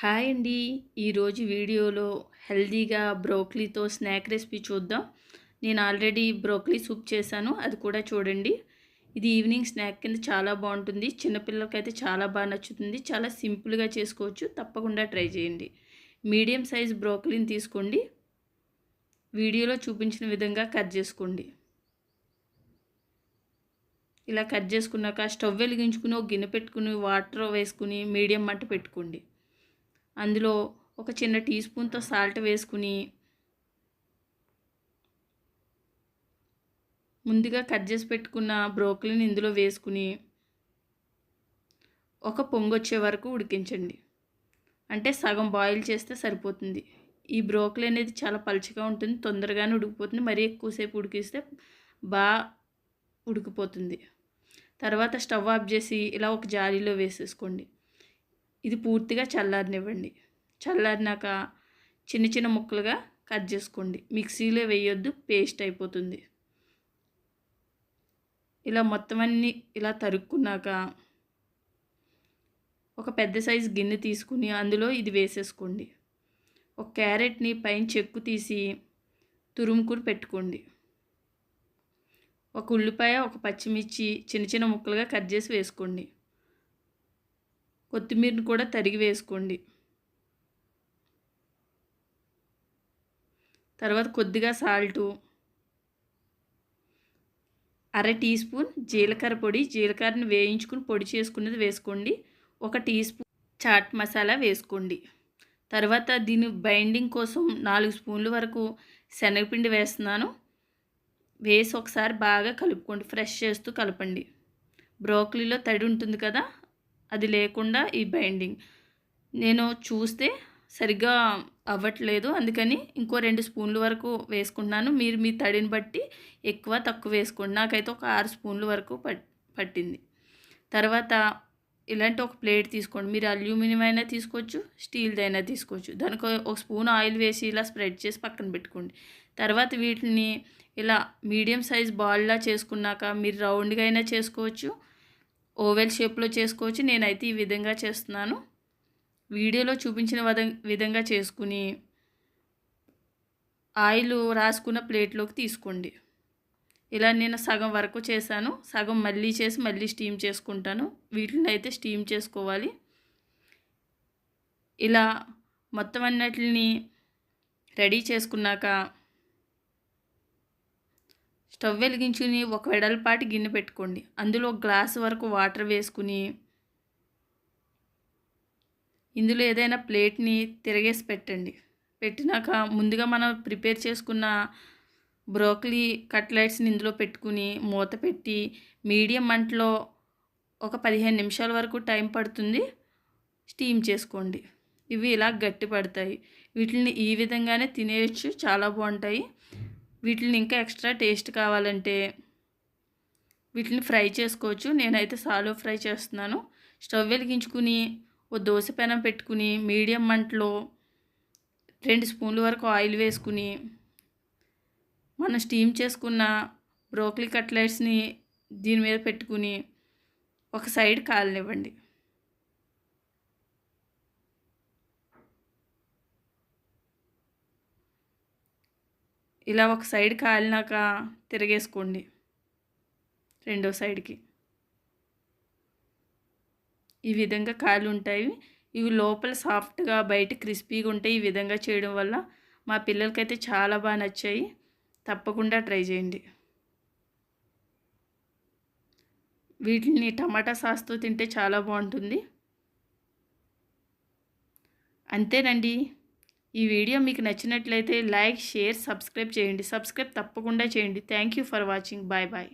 Hi అండి. ఈరోజు వీడియోలో హెల్దీగా బ్రోక్లీతో స్నాక్ రెసిపీ చూద్దాం. నేను ఆల్రెడీ బ్రోక్లీ సూప్ చేశాను అది కూడా చూడండి. ఇది ఈవినింగ్ స్నాక్ కింద చాలా బాగుంటుంది. చిన్నపిల్లలకైతే చాలా బాగా నచ్చుతుంది. చాలా సింపుల్గా చేసుకోవచ్చు. తప్పకుండా ట్రై చేయండి. మీడియం సైజ్ బ్రోక్లీని తీసుకోండి. వీడియోలో చూపించిన విధంగా కట్ చేసుకోండి. ఇలా కట్ చేసుకున్నాక స్టవ్ వెలిగించుకుని ఒక గిన్నె పెట్టుకుని వాటర్ వేసుకుని మీడియం మంట పెట్టుకోండి. అందులో ఒక చిన్న టీ స్పూన్తో సాల్ట్ వేసుకుని ముందుగా కట్ చేసి పెట్టుకున్న బ్రోకలిని ఇందులో వేసుకుని ఒక పొంగు వచ్చే వరకు ఉడికించండి. అంటే సగం బాయిల్ చేస్తే సరిపోతుంది. ఈ బ్రోకలి అనేది చాలా పలుచగా ఉంటుంది తొందరగానే ఉడికిపోతుంది మరీ ఎక్కువసేపు ఉడికిస్తే బాగా ఉడికిపోతుంది. తర్వాత స్టవ్ ఆఫ్ చేసి ఇలా ఒక జాలీలో వేసేసుకోండి. ఇది పూర్తిగా చల్లారనివ్వండి. చల్లారినాక చిన్న చిన్న ముక్కలుగా కట్ చేసుకోండి. మిక్సీలో వేయొద్దు పేస్ట్ అయిపోతుంది. ఇలా మొత్తం అన్నీ ఇలా తరుక్కున్నాక ఒక పెద్ద సైజు గిన్నె తీసుకుని అందులో ఇది వేసేసుకోండి. ఒక క్యారెట్ని పైన చెక్కు తీసి తురుముకుని పెట్టుకోండి. ఒక ఉల్లిపాయ ఒక పచ్చిమిర్చి చిన్న చిన్న ముక్కలుగా కట్ చేసి వేసుకోండి. కొత్తిమీరను కూడా తరిగి వేసుకోండి. తర్వాత కొద్దిగా సాల్టు. అర టీ స్పూన్ జీలకర్ర పొడి. జీలకర్రను వేయించుకుని పొడి చేసుకున్నది వేసుకోండి. ఒక టీ స్పూన్ చాట్ మసాలా వేసుకోండి. తర్వాత దీని బైండింగ్ కోసం నాలుగు స్పూన్ల వరకు శనగపిండి వేస్తున్నాను. వేసి ఒకసారి బాగా కలుపుకోండి. ఫ్రెష్ చేస్తూ కలపండి. బ్రోకలీలో తడి ఉంటుంది కదా? అది లేకుండా ఈ బైండింగ్. నేను చూస్తే సరిగ్గా అవ్వట్లేదు. అందుకని ఇంకో రెండు స్పూన్లు వరకు వేసుకుంటున్నాను. మీరు మీ తడిని బట్టి ఎక్కువ తక్కువ వేసుకోండి. నాకైతే ఒక ఆరు స్పూన్లు వరకు పట్టింది. తర్వాత ఇలాంటి ఒక ప్లేట్ తీసుకోండి. మీరు అల్యూమినియం అయినా తీసుకోవచ్చు స్టీల్ది అయినా తీసుకోవచ్చు. దానికి ఒక స్పూన్ ఆయిల్ వేసి ఇలా స్ప్రెడ్ చేసి పక్కన పెట్టుకోండి. తర్వాత వీటిని ఇలా మీడియం సైజ్ బాల్లా చేసుకున్నాక మీరు రౌండ్గా అయినా చేసుకోవచ్చు. ఓవెల్ షేప్లో చేసుకోవచ్చు. నేనైతే ఈ విధంగా చేస్తున్నాను. వీడియోలో చూపించిన విధంగా చేసుకుని ఆయిల్ రాసుకున్న ప్లేట్లోకి తీసుకోండి. ఇలా నేను సగం వరకు చేశాను. సగం మళ్ళీ చేసి మళ్ళీ స్టీమ్ చేసుకుంటాను. వీటిని అయితే స్టీమ్ చేసుకోవాలి. ఇలా మొత్తం అన్నిటిని రెడీ చేసుకున్నాక స్టవ్ వెలిగించుకుని ఒక వెడల్పాటి గిన్నె పెట్టుకోండి. అందులో గ్లాస్ వరకు వాటర్ వేసుకుని ఇందులో ఏదైనా ప్లేట్ని తిరగేసి పెట్టండి. పెట్టినాక ముందుగా మనం ప్రిపేర్ చేసుకున్న బ్రోకలీ కట్లెట్స్ని ఇందులో పెట్టుకుని మూత పెట్టి మీడియం మంటలో ఒక పదిహేను నిమిషాల వరకు టైం పడుతుంది. స్టీమ్ చేసుకోండి. ఇవి ఇలా గట్టి పడతాయి వీటిని ఈ విధంగానే తినేయచ్చు. చాలా బాగుంటాయి. వీటిని ఇంకా ఎక్స్ట్రా టేస్ట్ కావాలంటే వీటిని ఫ్రై చేసుకోవచ్చు. నేనైతే సాలో ఫ్రై చేస్తున్నాను. స్టవ్ వెలిగించుకుని ఓ దోశ పెనం పెట్టుకుని మీడియం మంటలో రెండు స్పూన్ల వరకు ఆయిల్ వేసుకుని మనం స్టీమ్ చేసుకున్న బ్రోకలీ కట్లెట్స్ని దీని మీద పెట్టుకుని ఒక సైడ్ కాలనివ్వండి. ఇలా ఒక సైడ్ కాలినాక తిరగేసుకోండి. రెండో సైడ్కి. ఈ విధంగా కాలు ఉంటాయి ఇవి లోపల సాఫ్ట్గా బయట క్రిస్పీగా ఉంటాయి ఈ విధంగా చేయడం వల్ల మా పిల్లలకైతే చాలా బాగా నచ్చాయి. తప్పకుండా ట్రై చేయండి. వీటిని టమాటా సాస్తో తింటే చాలా బాగుంటుంది. అంతేనండి. ఈ వీడియో మీకు నచ్చినట్లయితే లైక్ షేర్ సబ్స్క్రైబ్ చేయండి. సబ్స్క్రైబ్ తప్పకుండా చేయండి. Thank you for watching bye bye